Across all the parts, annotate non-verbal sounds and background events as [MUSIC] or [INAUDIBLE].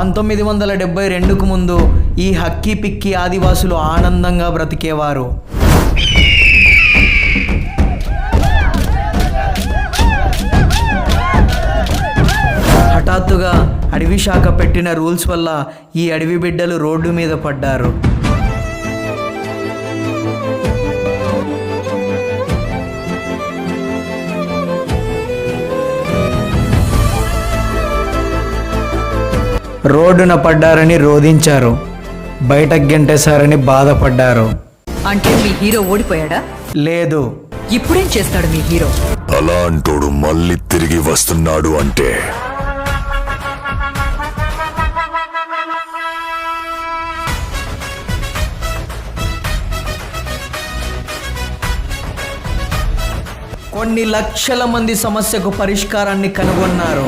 పంతొమ్మిది వందల డెబ్బై రెండుకు ముందు ఈ హక్కీ పిక్కి ఆదివాసులు ఆనందంగా బ్రతికేవారు. హఠాత్తుగా అడవి శాఖ పెట్టిన రూల్స్ వల్ల ఈ అడవి బిడ్డలు రోడ్డు మీద పడ్డారు. రోడ్డున పడ్డారని రోధించారు. బయటకు గెంటేశారని బాధపడ్డారు. అంటే మీ హీరో ఓడిపోయాడా? లేదు. ఇప్పుడేం చేస్తాడు మీ హీరో? అలా అంటోడు మళ్ళీ తిరిగి వస్తున్నాడు అంటే. కొన్ని లక్షల మంది సమస్యకు పరిష్కారాన్ని కనుగొన్నారు.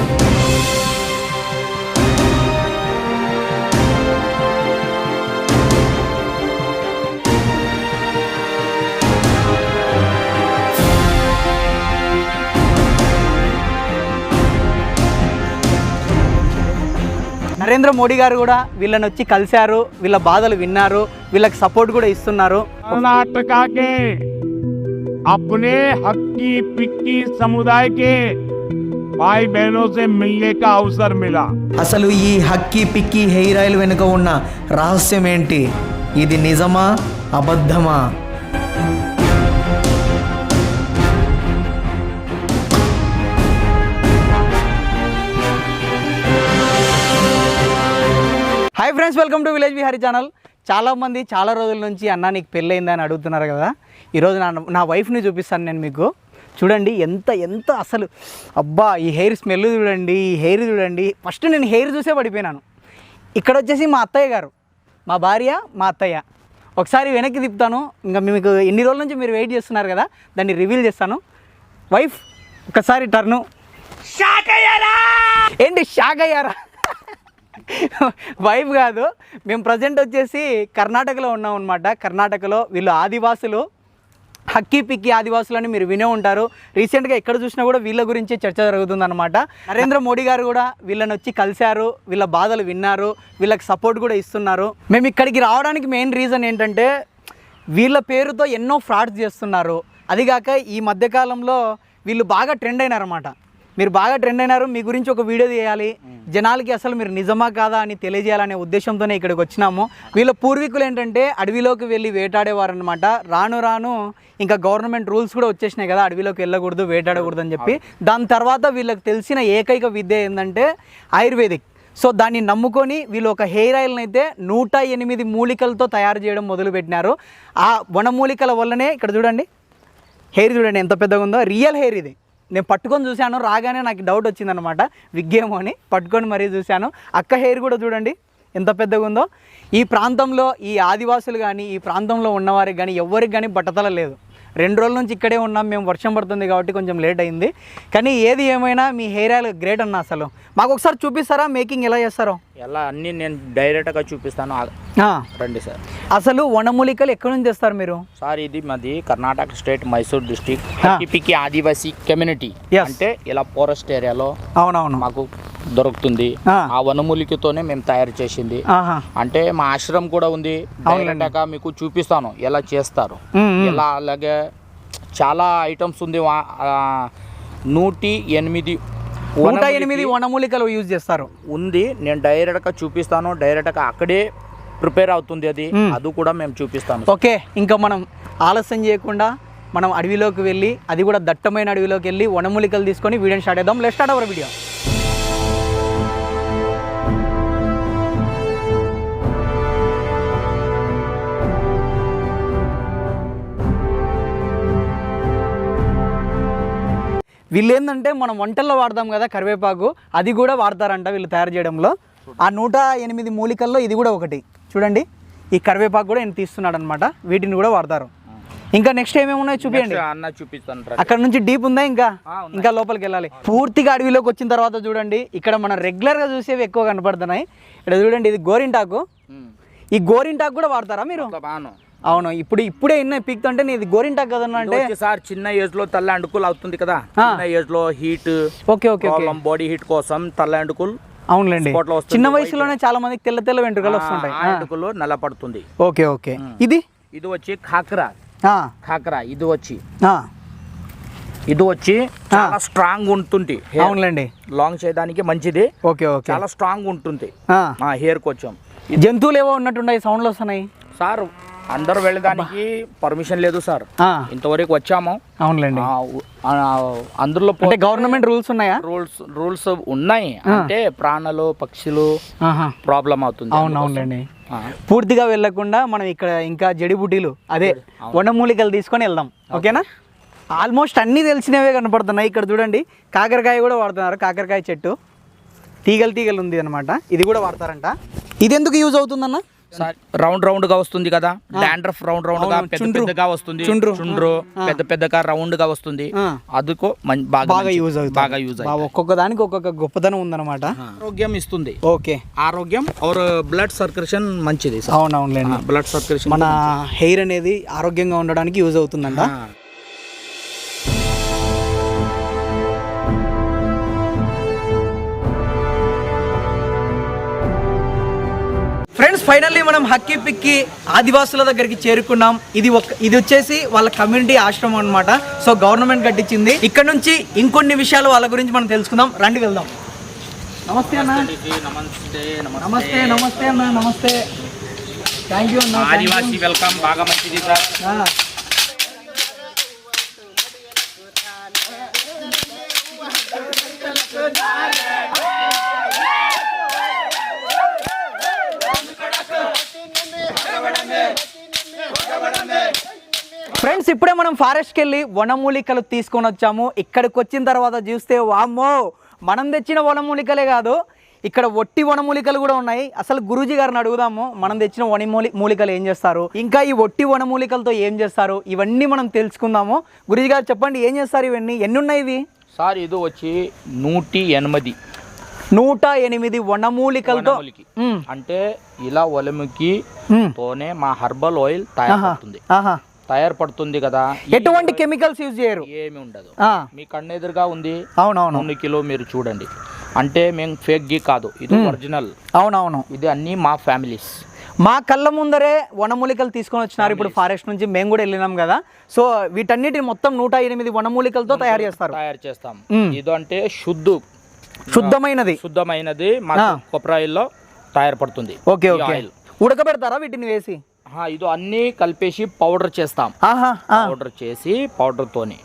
నరేంద్ర మోడీ గారు కూడా వీళ్ళని వచ్చి కలిశారు వీళ్ళ బాధలు విన్నారు వీళ్ళకి సపోర్ట్ కూడా ఇస్తున్నారు कर्नाटका के अपने हक्की पिक्की समुदाय के भाई बहनों से मिलने का अवसर मिला అసలు ఈ హక్కీ పిక్కి హెయిర్ ఆయిల్ వెనుక ఉన్న రహస్యం ఏంటి ఇది నిజమా అబద్ధమా Hi friends welcome to village Vihari channel చాలామంది చాలా రోజుల నుంచి అన్న నీకు పెళ్ళయిందా అని అడుగుతున్నారు కదా. ఈరోజు నా నా వైఫ్ని చూపిస్తాను నేను మీకు. చూడండి ఎంత ఎంత అసలు అబ్బా ఈ హెయిర్ స్మెల్ చూడండి ఈ హెయిర్ చూడండి. ఫస్ట్ నేను హెయిర్ చూసే పడిపోయినాను. ఇక్కడ వచ్చేసి మా అత్తయ్య గారు. మా భార్య మా అత్తయ్య. ఒకసారి వెనక్కి తిప్పుతాను. ఇంకా మీకు ఎన్ని రోజుల నుంచి మీరు వెయిట్ చేస్తున్నారు కదా దాన్ని రివీల్ చేస్తాను. వైఫ్ ఒకసారి టర్ను ఏంటి షాక్ అయ్యారా? వైఫ్ కాదు. మేము ప్రజెంట్ వచ్చేసి కర్ణాటకలో ఉన్నాం అనమాట కర్ణాటకలో వీళ్ళు ఆదివాసులు. హక్కీ పిక్కి ఆదివాసులని మీరు వినే ఉంటారు. రీసెంట్గా ఎక్కడ చూసినా కూడా వీళ్ళ గురించి చర్చ జరుగుతుందన్నమాట నరేంద్ర మోడీ గారు కూడా వీళ్ళని వచ్చి కలిశారు. వీళ్ళ బాధలు విన్నారు. వీళ్ళకి సపోర్ట్ కూడా ఇస్తున్నారు. మేము ఇక్కడికి రావడానికి మెయిన్ రీజన్ ఏంటంటే వీళ్ళ పేరుతో ఎన్నో ఫ్రాడ్స్ చేస్తున్నారు. అదిగాక ఈ మధ్యకాలంలో వీళ్ళు బాగా ట్రెండ్ అయినారన్నమాట. మీరు బాగా ట్రెండ్ అయినారు మీ గురించి ఒక వీడియో తీయాలి. జనాలకి అసలు మీరు నిజమా కాదా అని తెలియజేయాలనే ఉద్దేశంతోనే ఇక్కడికి వచ్చినాము. వీళ్ళ పూర్వీకులు ఏంటంటే అడవిలోకి వెళ్ళి వేటాడేవారు అనమాట రాను రాను ఇంకా గవర్నమెంట్ రూల్స్ కూడా వచ్చేసినాయి కదా అడవిలోకి వెళ్ళకూడదు వేటాడకూడదు అని చెప్పి దాని తర్వాత వీళ్ళకి తెలిసిన ఏకైక విద్య ఏంటంటే ఆయుర్వేదిక్. సో దాన్ని నమ్ముకొని వీళ్ళు ఒక హెయిర్ ఆయిల్ని అయితే నూట ఎనిమిది మూలికలతో తయారు చేయడం మొదలుపెట్టినారు. ఆ వనమూలికల వల్లనే ఇక్కడ చూడండి హెయిర్ చూడండి ఎంత పెద్దగా ఉందో రియల్ హెయిర్ ఇది. నేను పట్టుకొని చూశాను రాగానే నాకు డౌట్ వచ్చిందనమాట విగ్గేమో అని పట్టుకొని మరీ చూశాను. అక్క హెయిర్ కూడా చూడండి ఎంత పెద్దగా ఉందో. ఈ ప్రాంతంలో ఈ ఆదివాసులు కానీ ఈ ప్రాంతంలో ఉన్నవారికి కానీ ఎవరికి కానీ బట్టతల లేదు. రెండు రోజుల నుంచి ఇక్కడే ఉన్నాం మేము వర్షం పడుతుంది కాబట్టి కొంచెం లేట్ అయింది. కానీ ఏది ఏమైనా మీ హెయిర్ ఆయిల్ గ్రేట్ అన్న అసలు. మాకు ఒకసారి చూపిస్తారా మేకింగ్ ఎలా చేస్తారో? ఎలా అన్ని నేను డైరెక్ట్గా చూపిస్తాను. రండి సార్. అసలు వనమూలికలు ఎక్కడి నుంచి తెస్తారు మీరు? సార్ ఇది మాది Karnataka state Mysore district. Pikki Adivasi community. అంటే ఇలా ఫారెస్ట్ ఏరియాలో అవునవును. మాకు దొరుకుతుంది. ఆ. వనమూలికతోనే మేము తయారు చేసింది. అంటే మా ఆశ్రమం కూడా ఉంది. డైరెక్ట్గా మీకు చూపిస్తాను ఎలా చేస్తారు. ఎలా అలాగే చాలా ఐటమ్స్ ఉంది. నూటి ఎనిమిది నూట ఎనిమిది వనమూలికలు యూజ్ చేస్తారు. ఉంది. నేను డైరెక్ట్గా చూపిస్తాను. డైరెక్ట్గా అక్కడే ప్రిపేర్ అవుతుంది అది. అది కూడా మేము చూపిస్తాను. ఓకే. ఇంకా మనం ఆలస్యం చేయకుండా మనం అడవిలోకి వెళ్ళి అది కూడా దట్టమైన అడవిలోకి వెళ్ళి వనమూలికలు తీసుకొని వీడియోని స్టార్ట్ చేద్దాం. లెట్ స్టార్ట్ అవర్ వీడియో వీళ్ళు ఏంటంటే మనం వంటల్లో వాడదాం కదా కరివేపాకు అది కూడా వాడతారంట వీళ్ళు తయారు చేయడంలో. ఆ నూట ఎనిమిది మూలికల్లో ఇది కూడా ఒకటి. చూడండి ఈ కరివేపాకు కూడా నేను తీస్తున్నాడు అనమాట వీటిని కూడా వాడతారు. ఇంకా నెక్స్ట్ ఏమేమి ఉన్నాయో చూపించండి అన్న చూపిస్తాను. అక్కడ నుంచి డీప్ ఉందా ఇంకా. ఇంకా లోపలికి వెళ్ళాలి. పూర్తిగా అడవిలోకి వచ్చిన తర్వాత చూడండి ఇక్కడ మనం రెగ్యులర్గా చూసేవి ఎక్కువ కనపడుతున్నాయి. ఇక్కడ చూడండి ఇది గోరింటాకు. ఈ గోరింటాకు కూడా వాడతారా మీరు. అవును ఇప్పుడు ఇప్పుడే ఇన్న పీక్తుంటే నీది గోరింటాకు కదన్నా అంటే సార్ చిన్న ఏజ్లో తల్ల అండుకులు అవుతుంది కదా. చిన్న ఏజ్లో heat okay okay body heat కోసం తల్ల అండుకులు అవునులేండి. చిన్న వయసులోనే చాలా మందికి తెల్ల తెల్ల వెంట్రుకలు వస్తుంటాయి. ఆ ఎంటుకలు నల్లపడుతుంది ఓకే ఓకే. ఇది? ఇది వచ్చి ఖాక్రా ఖాక్రా ఇది వచ్చి. ఇది వచ్చి చాలా స్ట్రాంగ్ ఉంటుంది. అవునులేండి. లాంగ్ చేయడానికి మంచిది. Okay okay. చాలా స్ట్రాంగ్ ఉంటుంది హెయిర్ కొంచెం. జంతువులు ఏవో ఉన్నట్టున్నాయి సౌండ్లు వస్తున్నాయి. సార్ అందరూ వెళ్ళడానికి పర్మిషన్ లేదు సార్. ఇంతవరకు వచ్చాము. అవునులేండి. అందులో అంటే గవర్నమెంట్ రూల్స్ ఉన్నాయా? రూల్స్ రూల్స్ ఉన్నాయి. అంటే ప్రాణులు పక్షులు. ప్రాబ్లం అవుతుంది అవును అందుకోసం. అవునులేండి ఆ. పూర్తిగా వెళ్ళకుండా మనం ఇక్కడ ఇంకా జడిబుటీలు అదే వనమూలికలు తీసుకొని వెళ్దాం. ఓకేనా? ఆల్మోస్ట్ అన్నీ తెలిసినవే కనపడుతున్నాయి. ఇక్కడ చూడండి కాకరకాయ కూడా వాడుతున్నారు. కాకరకాయ చెట్టు. తీగలు తీగలు ఉంది అనమాట ఇది కూడా వాడతారంట. ఇది ఎందుకు యూజ్ అవుతుందన్న? రౌండ్ రౌండ్గా వస్తుంది కదా. డాండ్రఫ్ రౌండ్ రౌండ్గా పెద్ద. పెద్దగా వస్తుంది. చుండ్రు. చుండ్రు. పెద్ద పెద్దగా రౌండ్గా వస్తుంది. అదుకో బాగా. యూజ్ అవుతుంది. బాగా యూజ్ బా- ఒక్కొక్క దానికి ఒక్కొక్క గొప్పతనం ఉందన్నమాట. ఆరోగ్యం ఇస్తుంది. ఓకే. ఆరోగ్యం ఆర్ బ్లడ్ సర్క్యులేషన్ మంచిది సార్. అవునవునులేండి. బ్లడ్ సర్క్యులేషన్ మన హెయిర్ అనేది ఆరోగ్యంగా ఉండడానికి యూజ్ అవుతుందంట. ఫైనల్లీ మనం హక్కి పిక్కి ఆదివాసుల దగ్గరికి చేరుకున్నాం. ఇది ఒక ఇది వచ్చేసి వాళ్ళ కమ్యూనిటీ ఆశ్రమం అన్నమాట. సో గవర్నమెంట్ కట్టించింది. ఇక్కడ నుంచి ఇంకొన్ని విషయాలు వాళ్ళ గురించి మనం తెలుసుకుందాం. రండి వెళ్దాం. నమస్తే అన్న. నమస్తే నమస్తే అన్న నమస్తే. Thank you. ఆదివాసీ వెల్కమ్ బాగా మంచిది సార్. ఫ్రెండ్స్ ఇప్పుడే మనం ఫారెస్ట్కి వెళ్ళి వనమూలికలు తీసుకొని వచ్చాము. ఇక్కడికి వచ్చిన తర్వాత చూస్తే వామ్మో! మనం తెచ్చిన వనమూలికలే కాదు ఇక్కడ ఒట్టి వనమూలికలు కూడా ఉన్నాయి. అసలు గురూజీ గారిని అడుగుదాము మనం తెచ్చిన వనమూలి మూలికలు ఏం చేస్తారు? ఇంకా ఈ ఒట్టి వనమూలికలతో ఏం చేస్తారు? ఇవన్నీ మనం తెలుసుకుందాము. గురూజీ గారు చెప్పండి ఏం చేస్తారు ఇవన్నీ? ఎన్ని ఉన్నాయి ఇవి? సార్ ఇది వచ్చి నూటి ఎనిమిది నూట ఎనిమిది వనమూలికలతో అంటే ఇలా ఒలముకి. తోనే మా హర్బల్ ఆయిల్ తయారవుతుంది. తయారుపడుతుంది కదా. ఎటువంటి కెమికల్స్ యూజ్ చేయరు. ఏమి ఉండదు. మీ కన్ను ఎదురుగా ఉంది. అవునవును. రెండు కిలో మీరు చూడండి. అంటే మేము ఫేక్ గి కాదు. ఇది ఒరిజినల్ అవునవును. ఇది అన్ని మా ఫ్యామిలీస్ మా కళ్ళ ముందరే వనమూలికలు తీసుకొని వచ్చినారు ఇప్పుడు ఫారెస్ట్ నుంచి. మేము కూడా వెళ్ళినాం కదా. సో వీటన్నిటిని మొత్తం నూట ఎనిమిది వనమూలికలతో తయారు చేస్తారు. తయారు చేస్తాం. ఇది అంటే శుద్ధు. శుద్ధమైనది. శుద్ధమైనది మా. కొబ్బరాయిల్లో తయారుపడుతుంది. Okay okay. ఉడకబెడతారా వీటిని వేసి? ఇది అన్ని కలిపేసి పౌడర్ చేస్తాం. పౌడర్ చేసి పౌడర్ తోని.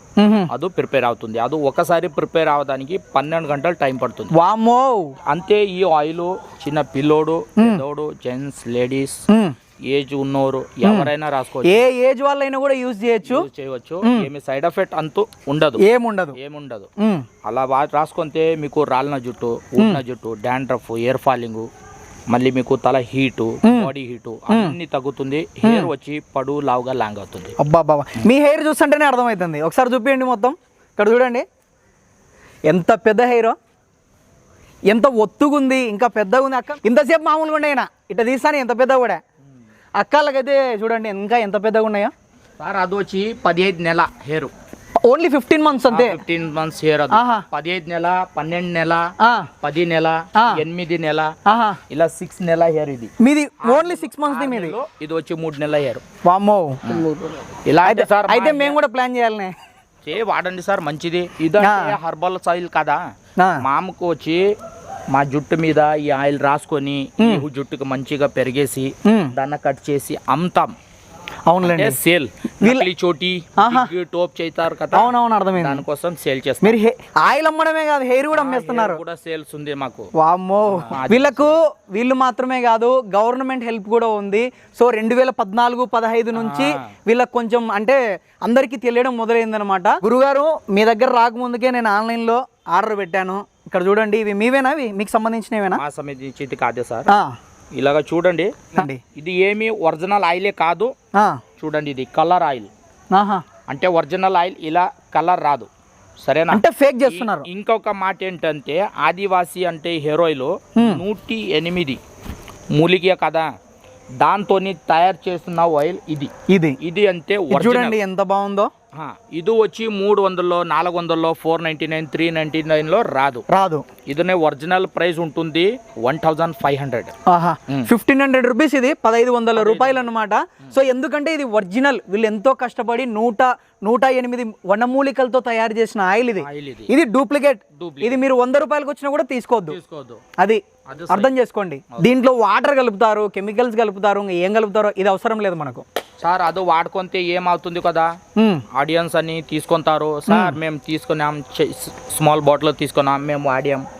అది ప్రిపేర్ అవుతుంది. అది ఒకసారి ప్రిపేర్ అవడానికి పన్నెండు గంటలు టైం పడుతుంది. వామ్మో! అంతే ఈ ఆయిల్ చిన్న పిల్లోడు పెద్దోడు జెంట్స్ లేడీస్. ఏజ్ ఉన్నోరు ఎవరైనా రాసుకోవచ్చు. ఏ ఏజ్ వాళ్ళైనా కూడా యూజ్ చేయొచ్చు. చేయవచ్చు. ఏమి సైడ్ ఎఫెక్ట్ అంతూ ఉండదు. ఏముండదు. ఏముండదు. అలా రాసుకుంటే మీకు రాలిన జుట్టు ఊడిన జుట్టు డాండ్రఫ్ ఎయిర్ ఫాలింగ్ మళ్ళీ మీకు తల హీటు బాడీ హీటు అన్ని తగ్గుతుంది హెయిర్ వచ్చి పడు లావుగా లాంగ్ అవుతుంది. అబ్బా బాబా మీ హెయిర్ చూస్తుంటేనే అర్థమవుతుంది. ఒకసారి చూపించండి మొత్తం. ఇక్కడ చూడండి. ఎంత పెద్ద హెయిర్? ఎంత ఒత్తుగుంది ఇంకా పెద్దగా ఉంది. అక్క ఇంతసేపు మామూలుగా ఉన్నాయినా ఇట్లా తీస్తాను ఎంత పెద్దగా కూడా. అక్కలకైతే చూడండి ఇంకా ఎంత పెద్దగా ఉన్నాయో. సార్ అది వచ్చి పదిహేను నెల హెయిర్. ఓన్లీ ఫిఫ్టీన్ మంత్స్ అంతే. ఫిఫ్టీన్ మంత్స్ ఆహా. పదిహేను నెల పన్నెండు నెల పది నెల. ఎనిమిది నెల ఇలా సిక్స్ నెల హెయిర్ ఇది. మీది ఓన్లీ సిక్స్ మంత్స్ మీది. ఇది వచ్చి మూడు నెలల హెయిర్ వామ్మో. ఇలా అయితే సార్ అయితే మేము కూడా ప్లాన్ చేయాలనే. చే వాడండి సార్ మంచిది. ఇదంటే హర్బల్ ఆయిల్ కదా. మామకు వచ్చి మా జుట్టు మీద ఈ ఆయిల్ రాసుకొని జుట్టుకు మంచిగా పెరిగేసి. దాన్ని కట్ చేసి అమ్ముతాం. అవునులేండి. సేల్. నకిలీ చోటి టోప్ చేస్తారు కదా అవునవును అర్థమైంది. దానికోసం సేల్ చేస్తాం మీరు ఆయిల్ అమ్మడమే కాదు హెయిర్ కూడా అమ్మేస్తున్నారు. కూడా సేల్స్ ఉంది మాకు. వామ్మో. వీళ్ళకు వీళ్ళు మాత్రమే కాదు గవర్నమెంట్ హెల్ప్ కూడా ఉంది. సో రెండు వేల పద్నాలుగు పదహైదు నుంచి వీళ్ళకి కొంచెం అంటే అందరికీ తెలియడం మొదలైందనమాట గురుగారు మీ దగ్గర రాకముందుకే నేను ఆన్లైన్లో ఆర్డర్ పెట్టాను. ఇక్కడ చూడండి ఇవి మీవేనా ఇవి? మీకు సంబంధించినవేనా? సంబంధించి కాదే సార్. ఇలాగ చూడండి. ఇది ఏమి ఒరిజినల్ ఆయిలే కాదు. చూడండి ఇది కలర్ ఆయిల్. అంటే ఒరిజినల్ ఆయిల్ ఇలా కలర్ రాదు. సరేనా? అంటే ఫేక్ చేస్తున్నారు. ఇంకొక మాట ఏంటంటే ఆదివాసి అంటే హెరోయిలు నూటి ఎనిమిది. మూలిక కదా. దాంతో తయారు చేస్తున్న ఆయిల్ ఇది. ఇది. ఇది అంటే చూడండి ఎంత బాగుందో. ఇది వచ్చి మూడు వందల్లో నాలుగు వందల్లో four ninety nine three ninety నైన్లో రాదు. రాదు. ఇదనే ఒరిజినల్ ప్రైస్ ఉంటుంది వన్ థౌజండ్ ఫైవ్ హండ్రెడ్. ఆహా ఫిఫ్టీన్ హండ్రెడ్ రూపీస్ ఇది పదహైదు వందల రూపాయలు అనమాట సో ఎందుకంటే ఇది ఒరిజినల్ వీళ్ళు ఎంతో కష్టపడి నూట నూట ఎనిమిది వనమూలికలతో తయారు చేసిన ఆయిల్ ఇది. ఇది. డూప్లికేట్. ఇది మీరు వంద రూపాయలకు వచ్చినా కూడా తీసుకోవద్దు. అది అర్థం చేసుకోండి. దీంట్లో వాటర్ కలుపుతారు కెమికల్స్ కలుపుతారు ఏం కలుపుతారో ఇది అవసరం లేదు మనకు. సార్ అది వాడుకుంటే ఏమవుతుంది కదా. ఆడియన్స్ అని తీసుకుంటారు. సార్ మేము తీసుకున్నాం స్మాల్ బాటిల్ తీసుకున్నాం మేము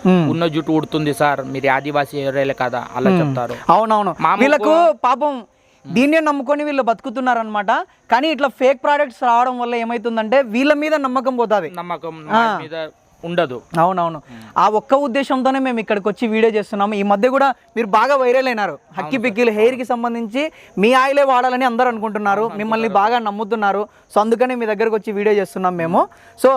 మ్మ్. ఉన్న జుట్టు ఉడుతుంది సార్ మీరు ఆదివాసీ ఏరియాలే కదా అలా చెప్తారు. అవునవును. వీళ్ళకు పాపం దీన్నే నమ్ముకొని వీళ్ళు బతుకుతున్నారనమాట కానీ ఇట్లా ఫేక్ ప్రోడక్ట్స్ రావడం వల్ల ఏమైతుందంటే వీళ్ళ మీద నమ్మకం పోతుంది. నమ్మకం మీద ఉండదు. అవునవును. ఆ ఒక్క ఉద్దేశంతోనే మేము ఇక్కడికి వచ్చి వీడియో చేస్తున్నాము. ఈ మధ్య కూడా మీరు బాగా వైరల్ అయినారు. హక్కి పిక్కిలు హెయిర్కి సంబంధించి మీ ఆయిలే వాడాలని అందరూ అనుకుంటున్నారు. మిమ్మల్ని బాగా నమ్ముతున్నారు. సో అందుకని మీ దగ్గరకు వచ్చి వీడియో చేస్తున్నాం మేము. సో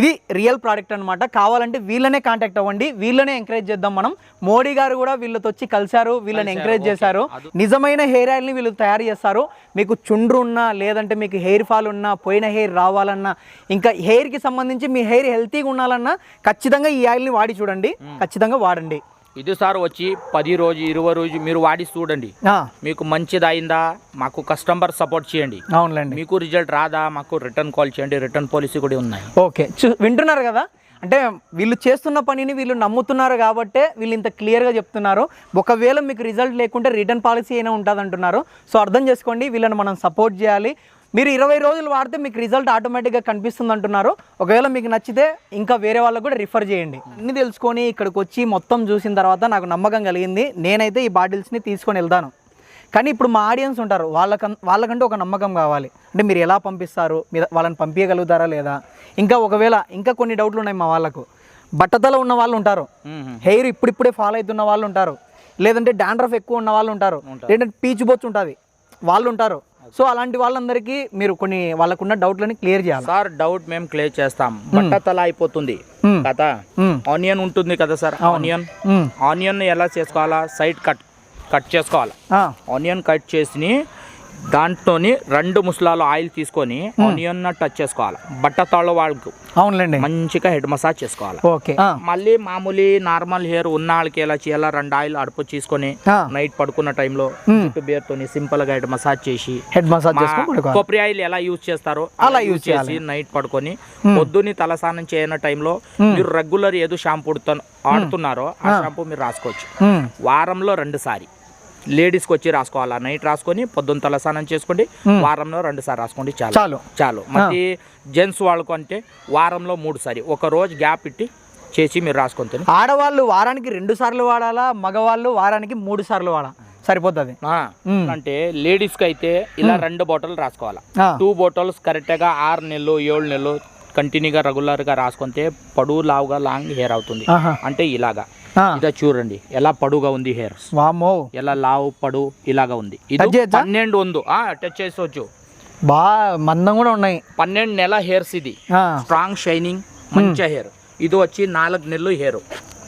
ఇది రియల్ ప్రోడక్ట్ అన్నమాట. కావాలంటే వీళ్ళనే కాంటాక్ట్ అవ్వండి. వీళ్ళనే ఎంకరేజ్ చేద్దాం మనం. మోడీ గారు కూడా వీళ్ళతో వచ్చి కలిశారు. వీళ్ళని ఎంకరేజ్ చేశారు. నిజమైన హెయిర్ ఆయిల్ని వీళ్ళు తయారు చేస్తారు. మీకు చుండ్రు ఉన్నా లేదంటే మీకు హెయిర్ ఫాల్ ఉన్నా పోయిన హెయిర్ రావాలన్నా ఇంకా హెయిర్కి సంబంధించి మీ హెయిర్ హెల్తీగా ఉండాలన్నా ఖచ్చితంగా ఈ ఆయిల్ని వాడి చూడండి. ఖచ్చితంగా వాడండి. ఇది సార్ వచ్చి పది రోజు ఇరవై రోజు మీరు వాడి చూడండి. మీకు మంచిది అయిందా? మాకు కస్టమర్ సపోర్ట్ చేయండి. అవునులేండి. మీకు రిజల్ట్ రాదా? మాకు రిటర్న్ కాల్ చేయండి. రిటర్న్ పాలసీ కూడా ఉన్నాయి. ఓకే. వింటున్నారు కదా? అంటే వీళ్ళు చేస్తున్న పనిని వీళ్ళు నమ్ముతున్నారు కాబట్టే వీళ్ళు ఇంత క్లియర్గా చెప్తున్నారు. ఒకవేళ మీకు రిజల్ట్ లేకుంటే రిటర్న్ పాలసీ అయినా ఉంటుంది అంటున్నారు సో అర్థం చేసుకోండి వీళ్ళని మనం సపోర్ట్ చేయాలి. మీరు ఇరవై రోజులు వాడితే మీకు రిజల్ట్ ఆటోమేటిక్గా కనిపిస్తుంది అంటున్నారు ఒకవేళ మీకు నచ్చితే ఇంకా వేరే వాళ్ళకు కూడా రిఫర్ చేయండి. అన్ని తెలుసుకొని ఇక్కడికి వచ్చి మొత్తం చూసిన తర్వాత నాకు నమ్మకం కలిగింది. నేనైతే ఈ బాటిల్స్ని తీసుకొని వెళ్తాను. కానీ ఇప్పుడు మా ఆడియన్స్ ఉంటారు. వాళ్ళకం వాళ్ళకంటూ ఒక నమ్మకం కావాలి. అంటే మీరు ఎలా పంపిస్తారు? మీరు వాళ్ళని పంపించగలుగుతారా లేదా? ఇంకా ఒకవేళ ఇంకా కొన్ని డౌట్లు ఉన్నాయి మా వాళ్ళకు. బట్టతల ఉన్న వాళ్ళు ఉంటారు. హెయిర్ ఇప్పుడిప్పుడే ఫాలో అవుతున్న వాళ్ళు ఉంటారు. లేదంటే డాండ్రఫ్ ఎక్కువ ఉన్న వాళ్ళు ఉంటారు. లేదంటే పీచు బొచ్చు ఉంటుంది. వాళ్ళు ఉంటారు. సో అలాంటి వాళ్ళందరికీ మీరు కొన్ని వాళ్ళకున్న డౌట్లని క్లియర్ చేయాలి. సార్ డౌట్ మేము క్లియర్ చేస్తాం. బట్ట తల అయిపోతుంది. కదా. ఆనియన్ ఉంటుంది కదా సార్? ఆనియన్. ఆనియన్ ఎలా చేసుకోవాలా? సైడ్ కట్ కట్ చేసుకోవాలా? ఆనియన్ కట్ చేసి దాంట్లోని రెండు ముసలాలు ఆయిల్ తీసుకొని ఆనియన్ టచ్ చేసుకోవాలి. బట్ట తాళ్ళ వాళ్ళకు. అవునులేండి. మంచిగా హెడ్ మసాజ్ చేసుకోవాలి. ఓకే. మళ్ళీ మామూలు నార్మల్ హెయిర్ ఉన్న వాళ్ళకి ఎలా చేయాలా? రెండు ఆయిల్ అడుపు తీసుకొని. నైట్ పడుకున్న టైంలో జుట్టు బేర్తోని సింపుల్గా హెడ్ మసాజ్ చేసి హెడ్ మసాజ్ కొబ్బరి ఆయిల్ ఎలా యూజ్ చేస్తారో అలా యూజ్ చేసి నైట్ పడుకొని పొద్దుని తలస్నానం చేయని టైంలో మీరు రెగ్యులర్ ఏదో షాంపూ ఆడుతున్నారో ఆ షాంపూ మీరు రాసుకోవచ్చు. వారంలో రెండు సారి. లేడీస్కి వచ్చి రాసుకోవాలా? నైట్ రాసుకొని పొద్దున్న తలస్నానం చేసుకోండి వారంలో రెండు సారి రాసుకోండి చాలు. చాలు. చాలు. మరి జెంట్స్ వాళ్ళకు అంటే వారంలో మూడు సారి. ఒక రోజు గ్యాప్ ఇట్టి చేసి మీరు రాసుకొని ఆడవాళ్ళు వారానికి రెండు సార్లు వాడాలా? మగవాళ్ళు వారానికి మూడు సార్లు వాడాలి సరిపోతుంది. అంటే లేడీస్కి అయితే ఇలా రెండు బాటిల్ రాసుకోవాలా? టూ బాటిల్స్ కరెక్ట్గా ఆరు నెలలు ఏడు నెలలు కంటిన్యూగా రెగ్యులర్గా రాసుకుంటే పొడుగు లావుగా లాంగ్ హెయిర్ అవుతుంది. అంటే ఇలాగా. ఇదా చూడండి. ఎలా పొడుగా ఉంది హెయిర్. వామ్మో ఎలా లావు పడు ఇలాగా ఉంది. ఇది? పన్నెండు ఉంది. టచ్ చేసుకోవచ్చు బా మందం కూడా ఉన్నాయి. పన్నెండు నెల హెయిర్స్ ఇది. స్ట్రాంగ్ షైనింగ్ మంచి హెయిర్. ఇది వచ్చి నాలుగు నెలలు హెయిర్.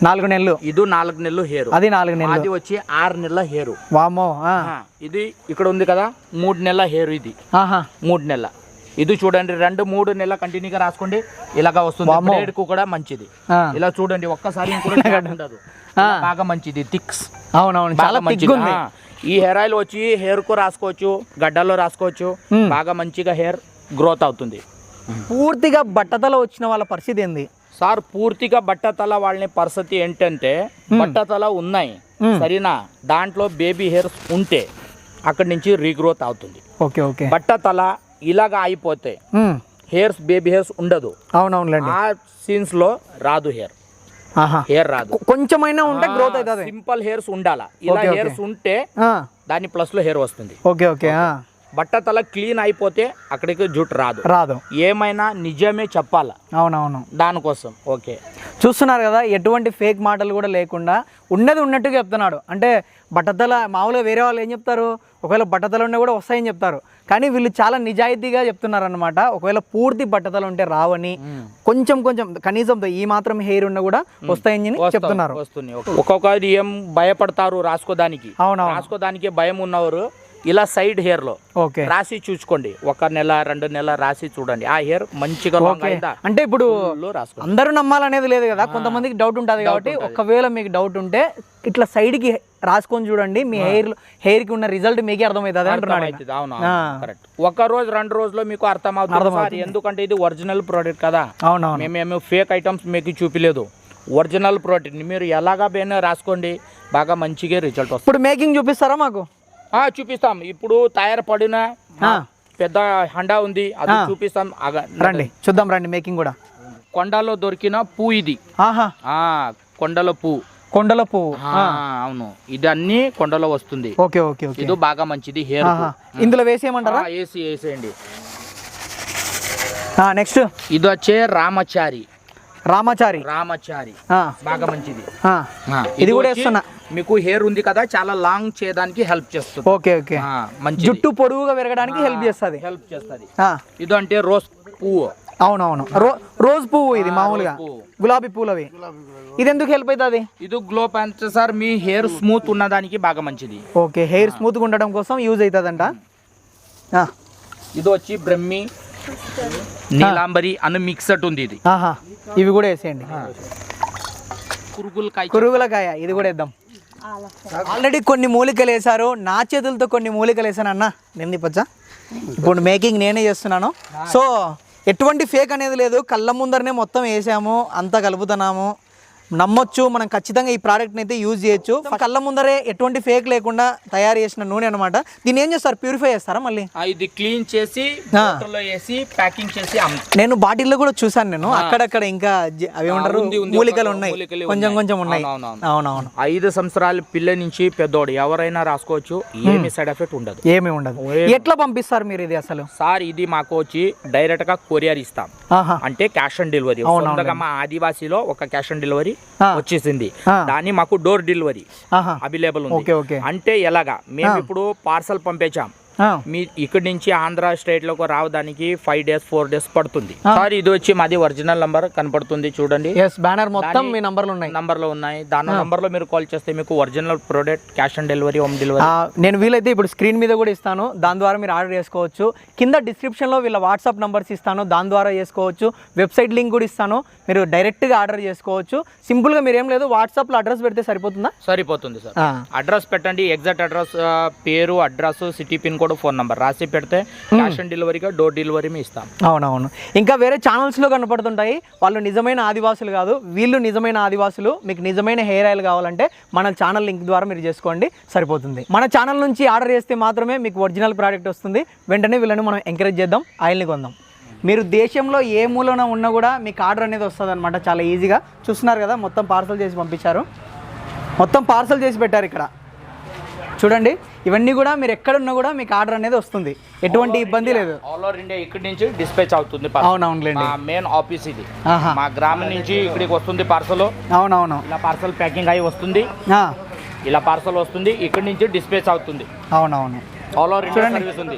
నాలుగు నెలలు. ఇది నాలుగు నెలలు హెయిర్. అది నాలుగు నెలలు. అది వచ్చి ఆరు నెలల హెయిర్. వామ్మో ఆ, ఇది ఇక్కడ ఉంది కదా. మూడు నెలల హెయిర్ ఇది. మూడు నెలల. ఇది చూడండి రెండు మూడు నెలల కంటిన్యూగా రాసుకోండి. ఇలాగా వస్తుంది. బ్లేడ్కు కూడా మంచిది. ఇలా చూడండి ఒక్కసారి [LAUGHS] ఉండదు. బాగా మంచిది థిక్స్. అవునవును చాలా మంచిది. ఈ హెయిర్ ఆయిల్ వచ్చి హెయిర్కు రాసుకోవచ్చు గడ్డల్లో రాసుకోవచ్చు. బాగా మంచిగా హెయిర్ గ్రోత్ అవుతుంది. పూర్తిగా బట్టతల వచ్చిన వాళ్ళ పరిస్థితి ఏంది? సార్ పూర్తిగా బట్టతల వాళ్ళని పరిస్థితి ఏంటంటే బట్టతల ఉన్నాయి. సరేనా? దాంట్లో బేబీ హెయిర్స్ ఉంటే అక్కడి నుంచి రీగ్రోత్ అవుతుంది. Okay okay. బట్టతల ఇలాగా అయిపోతే హెయిర్స్ బేబీ హెయిర్స్ ఉండదు. అవునవునులేండి. ఆ సీన్స్లో రాదు హెయిర్. హెయిర్ రాదు. కొంచెమైనా ఉంటే గ్రోత్ అవుతుంది సింపుల్ హెయిర్స్ ఉండాలా. ఇలా. హెయిర్స్ ఉంటే దాని ప్లస్లో హెయిర్ వస్తుంది. ఓకే ఓకే ఆ, బట్టతల క్లీన్ అయిపోతే అక్కడికి జుట్టు రాదు. రాదు. ఏమైనా నిజమే చెప్పాలా. అవునవును. దానికోసం. ఓకే. చూస్తున్నారు కదా ఎటువంటి ఫేక్ మాటలు కూడా లేకుండా ఉన్నది ఉన్నట్టుగా చెప్తున్నాడు. అంటే బట్టతల మామూలుగా వేరే వాళ్ళు ఏం చెప్తారు? ఒకవేళ బట్టతల ఉన్నా కూడా వస్తాయని చెప్తారు. కానీ వీళ్ళు చాలా నిజాయితీగా చెప్తున్నారు అనమాట ఒకవేళ పూర్తి బట్టతలు ఉంటే రావని కొంచెం కొంచెం కనీసం ఈ మాత్రం హెయిర్ ఉన్నా కూడా వస్తాయని చెప్తున్నారు. ఒక్కొక్కరు ఏం భయపడతారు రాసుకోదానికి అవునవును. రాసుకోదానికి భయం ఉన్నవారు ఇలా సైడ్ హెయిర్లో ఓకే. రాసి చూసుకోండి. ఒక నెల రెండు నెల రాసి చూడండి. ఆ హెయిర్ మంచిగా అంటే ఇప్పుడు అందరూ నమ్మాలనేది లేదు కదా. కొంతమందికి డౌట్ ఉంటుంది కాబట్టి ఒకవేళ మీకు డౌట్ ఉంటే ఇట్లా side కి రాసుకొని చూడండి. మీ హెయిర్ హెయిర్కి ఉన్న రిజల్ట్ మీకే అర్థమవుతుంది అంటున్నాడు అవును. కరెక్ట్ ఒక రోజు రెండు రోజుల్లో మీకు అర్థమవుతుంది. సార్ ఎందుకంటే ఇది ఒరిజినల్ ప్రోడక్ట్ కదా. అవునవును. మేమేమో ఫేక్ ఐటమ్స్ మీకు చూపిలేదు. ఒరిజినల్ ప్రోడక్ట్ మీరు ఎలాగా బేనే రాసుకోండి బాగా మంచిగా రిజల్ట్ వస్తుంది. ఇప్పుడు మేకింగ్ చూపిస్తారా మాకు? చూపిస్తాం. ఇప్పుడు తయారు పడిన. పెద్ద హండా ఉంది. అది. చూపిస్తాం. రండి చూద్దాం రండి మేకింగ్ కూడా. కొండలో దొరికిన పూ ఇది. ఆహా. ఆ కొండల పూ. కొండల పువ్వు అవును. ఇది అన్ని కొండలో వస్తుంది. ఓకే ఓకే ఇది బాగా మంచిది హెయిర్. ఇందులో వేసేయమంటారా? ఏసీ వేసేయండి. నెక్స్ట్ ఇది వచ్చే రామచారి. రామాచారి. రామచారి. బాగా మంచిది. ఇది కూడా వేస్తున్నా. మీకు హెయిర్ ఉంది కదా చాలా లాంగ్ చేయడానికి హెల్ప్ చేస్తుంది. Okay okay. ఆ, మంచిది. జుట్టు పొడుగుగా పెరగడానికి హెల్ప్ చేస్తుంది. హెల్ప్ చేస్తుంది. ఇది అంటే రోజ్ పువ్వు. అవునవును. రో రోజ్ పువ్వు ఇది మామూలుగా. గులాబీ పూలు అవి ఇది ఎందుకు హెల్ప్ అవుతుంది? ఇది గ్లో అంటే సార్ మీ హెయిర్ స్మూత్ ఉన్నదానికి బాగా మంచిది. ఓకే హెయిర్ స్మూత్గా ఉండడం కోసం యూజ్ అవుతుందంట. ఇది వచ్చి బ్రహ్మి నీలాంబరి అని మిక్సట్ ఉంది ఇది. ఇవి కూడా వేసేయండి. కురుగులకాయ కురుగులకాయ ఇది కూడా వేద్దాం. ఆల్రెడీ కొన్ని మూలికలు వేశారు. నా చేతులతో కొన్ని మూలికలు వేసాను అన్న. నేను తిప్పచ్చా ఇప్పుడు మేకింగ్ నేనే చేస్తున్నాను. సో ఎటువంటి ఫేక్ అనేది లేదు. కళ్ళ ముందరనే మొత్తం వేసాము. అంతా కలుపుతున్నాము. నమ్మొచ్చు మనం ఖచ్చితంగా ఈ ప్రోడక్ట్ని అయితే యూజ్ చేయొచ్చు. కళ్ళ ముందరే ఎటువంటి ఫేక్ లేకుండా తయారు చేసిన నూనె అనమాట దీన్ని ఏం చేస్తారు? ప్యూరిఫై చేస్తారా మళ్ళీ? ఇది క్లీన్ చేసి వేసి ప్యాకింగ్ చేసి నేను బాటిల్లో కూడా చూసాను నేను. అక్కడక్కడ ఇంకా అవి ఉంది. మూలికలు ఉన్నాయి. కొంచెం. కొంచెం ఉన్నాయి. అవునవును. ఐదు సంవత్సరాల పిల్ల నుంచి పెద్దోడు ఎవరైనా రాసుకోవచ్చు ఏమి సైడ్ ఎఫెక్ట్ ఉండదు. ఏమీ ఉండదు. ఎట్లా పంపిస్తారు మీరు ఇది అసలు? సార్ ఇది మాకు వచ్చి డైరెక్ట్గా కొరియర్ ఇస్తాం. అంటే క్యాష్ ఆన్ డెలివరీ మా ఆదివాసీలో ఒక క్యాష్ ఆన్ డెలివరీ. వచ్చేసింది. దాన్ని మాకు డోర్ డెలివరీ అవైలబుల్ ఉంది. అంటే ఎలాగా? మేము ఇప్పుడు పార్సల్ పంపించాం. ఆ, మీ ఇక్కడి నుంచి ఆంధ్ర స్టేట్లోకి రావడానికి ఫైవ్ డేస్ ఫోర్ డేస్ పడుతుంది. సార్ ఇది వచ్చి మాది ఒరిజినల్ నంబర్ కనపడుతుంది చూడండి. బ్యానర్ మొత్తం మీ నంబర్లు ఉన్నాయి. నంబర్లో ఉన్నాయి. దాని నంబర్లో మీరు కాల్ చేస్తే మీకు original product cash on delivery home delivery నేను వీలైతే ఇప్పుడు స్క్రీన్ మీద కూడా ఇస్తాను. దాని ద్వారా మీరు ఆర్డర్ చేసుకోవచ్చు. కింద డిస్క్రిప్షన్లో వీళ్ళ వాట్సాప్ నంబర్స్ ఇస్తాను. దాని ద్వారా చేసుకోవచ్చు. వెబ్సైట్ లింక్ కూడా ఇస్తాను. మీరు డైరెక్ట్గా ఆర్డర్ చేసుకోవచ్చు. సింపుల్గా మీరు ఏం లేదు వాట్సాప్లో అడ్రస్ పెడితే సరిపోతుందా? సరిపోతుంది సార్. అడ్రస్ పెట్టండి. ఎగ్జాక్ట్ అడ్రస్ పేరు address city pin code phone number రాసి పెడితే క్యాష్ ఆన్ డెలివరీగా డోర్ డెలివరీ మీ ఇస్తాం. అవునవును. ఇంకా వేరే ఛానల్స్లో కనపడుతుంటాయి. వాళ్ళు నిజమైన ఆదివాసులు కాదు. వీళ్ళు నిజమైన ఆదివాసులు. మీకు నిజమైన హెయిర్ ఆయిల్ కావాలంటే మన ఛానల్ లింక్ ద్వారా మీరు చేసుకోండి. సరిపోతుంది. మన ఛానల్ నుంచి ఆర్డర్ చేస్తే మాత్రమే మీకు ఒరిజినల్ ప్రోడక్ట్ వస్తుంది. వెంటనే వీళ్ళని మనం ఎంకరేజ్ చేద్దాం. ఆయిల్ని కొందాం. మీరు దేశంలో ఏ మూలన ఉన్నా కూడా మీకు ఆర్డర్ అనేది వస్తుంది అనమాట చాలా ఈజీగా. చూస్తున్నారు కదా మొత్తం పార్సల్ చేసి పంపించారు. మొత్తం పార్సల్ చేసి పెట్టారు ఇక్కడ. చూడండి. ఇవన్నీ కూడా మీరు ఎక్కడున్నా కూడా మీకు ఆర్డర్ అనేది వస్తుంది. ఎటువంటి ఇబ్బంది లేదు. ఆల్ ఓవర్ ఇండియా ఇక్కడి నుంచి డిస్పాచ్ అవుతుంది అవునవునులేండి. మా మెయిన్ ఆఫీస్ ఇది. మా గ్రామం నుంచి ఇక్కడికి వస్తుంది పార్సల్ అవునవును. ఇలా పార్సల్ ప్యాకింగ్ అయి వస్తుంది. ఇలా పార్సల్ వస్తుంది. ఇక్కడి నుంచి డిస్పాచ్ అవుతుంది. అవునవును. ఆల్ ఓవర్ ఇండియా సర్వీస్ ఉంది.